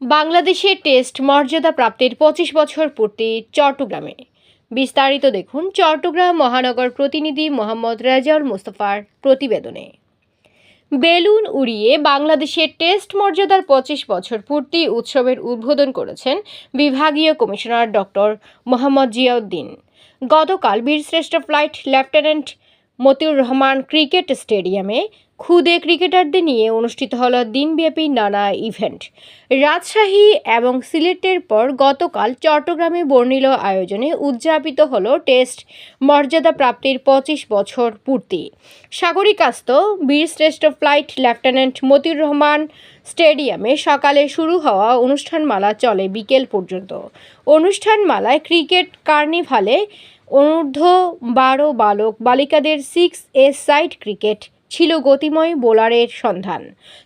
বাংলাদেশের টেস্ট মর্যাদা প্রাপ্তির পঁচিশ বছর পূর্তি চট্টগ্রামে। বিস্তারিত দেখুন চট্টগ্রাম মহানগর প্রতিনিধি মোহাম্মদ রাজাউল মোস্তফার প্রতিবেদনে। বেলুন উড়িয়ে বাংলাদেশের টেস্ট মর্যাদার পঁচিশ বছর পূর্তি উৎসবের উদ্বোধন করেছেন বিভাগীয় কমিশনার ডক্টর মোহাম্মদ জিয়াউদ্দিন। গতকাল বীরশ্রেষ্ঠ flight lieutenant Motiur Rahman cricket স্টেডিয়ামে খুদে ক্রিকেটারদের নিয়ে অনুষ্ঠিত হল দিনব্যাপী নানা ইভেন্ট। রাজশাহী এবং সিলেটের পর গতকাল চট্টগ্রামে বর্ণিল আয়োজনে উদযাপিত হল টেস্ট মর্যাদা প্রাপ্তির পঁচিশ বছর পূর্তি। সাগরিকাস্ত বীরশ্রেষ্ঠ ফ্লাইট লেফটেন্যান্ট মতিউর রহমান স্টেডিয়ামে সকালে শুরু হওয়া অনুষ্ঠানমালা চলে বিকেল পর্যন্ত। অনুষ্ঠানমালায় ক্রিকেট কার্নিভালে অনূর্ধ্ব বারো বালক বালিকাদের সিক্স এ সাইড ক্রিকেট ছিল গতিময় বোলারের সন্ধান,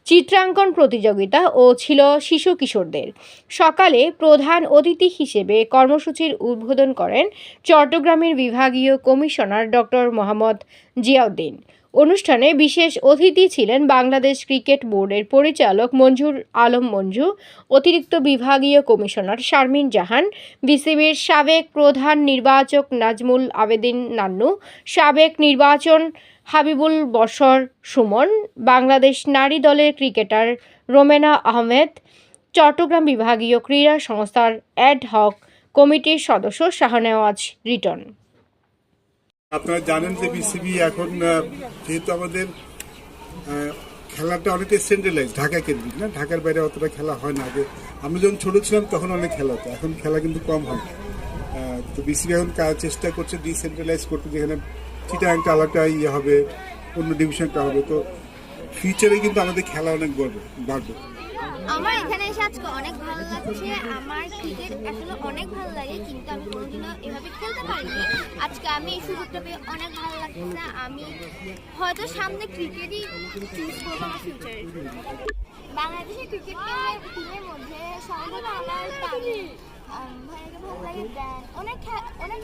চিত্রাঙ্কন প্রতিযোগিতা ও ছিল শিশু কিশোরদের। সকালে প্রধান অতিথি হিসেবে কর্মসূচির উদ্বোধন করেন চট্টগ্রামের বিভাগীয় কমিশনার ডক্টর মোহাম্মদ জিয়াউদ্দিন। অনুষ্ঠানে বিশেষ অতিথি ছিলেন বাংলাদেশ ক্রিকেট বোর্ডের পরিচালক মঞ্জুর আলম মঞ্জু, অতিরিক্ত বিভাগীয় কমিশনার শারমিন জাহান, বিসিবির সাবেক প্রধান নির্বাচক নাজমুল আবেদিন নান্নু, সাবেক নির্বাচন হাবিবুল বশর সুমন, বাংলাদেশ নারী দলের ক্রিকেটার রোমেনা আহমেদ, চট্টগ্রাম বিভাগীয় ক্রীড়া সংস্থার অ্যাড হক কমিটির সদস্য শাহনেওয়াজ রিটন। আপনারা জানেন যে বিসিবি এখন যেহেতু আমাদের খেলাটা অনেকটা সেন্ট্রালাইজ ঢাকা কেন্দ্রিক, না? ঢাকার বাইরে অতটা খেলা হয় না। আগে আমি যখন ছোট ছিলাম, তখন অনেক খেলা হতো। এখন খেলা কিন্তু কম হয়। তো বিসিবি এখন চেষ্টা করছে ডিসেন্ট্রালাইজ করতে, যেখানে চিটাংটা আলাদা ইয়ে হবে, অন্য ডিভিশনটা হবে। তো ফিউচারে কিন্তু আমাদের খেলা অনেক বাড়বে বাড়বে। আমার এখানে এসে আজকে অনেক ভালো লাগছে। আমার ক্রিকেট আসলে অনেক ভালো লাগে, কিন্তু আমি কোনোদিনও এভাবে খেলতে পারিনি। আজকে আমি এই সুযোগটা পেয়ে অনেক ভালো লাগছে। আমি হয়তো সামনে ক্রিকেটই চুজ করব আমার ফিউচারে বাংলাদেশের ক্রিকেট টিমের মধ্যে সর্বদা আমার অনেক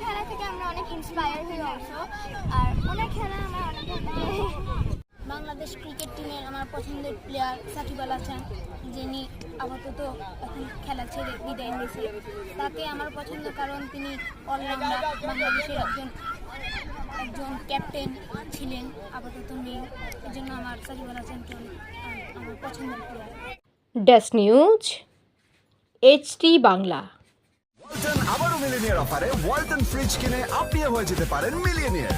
খেলা থেকে আমরা অনেক ইন্সপায়ার হই অবশ্য আর অনেক খেলা আমার অনেক ভালো লাগে বাংলাদেশ ক্রিকেট টিমের আমার পছন্দের প্লেয়ার সাকিব আল হাসান যিনি আপাতত এখন খেলা ছেড়ে বিদায় নিয়েছে। তাকে আমার পছন্দ কারণ তিনি অলরাউন্ডার বাংলাদেশের একজন একজন ক্যাপ্টেন ছিলেন আপাতত নেই এই জন্য আমার সাকিব আল হাসানকে আমার পছন্দের player desk news HT Bangla. Walton আবারও মিলিনিয়ার অফারে ওয়ালটন ফ্রিজ কিনে আপনিও হয়ে যেতে পারেন মিলিয়নিয়ার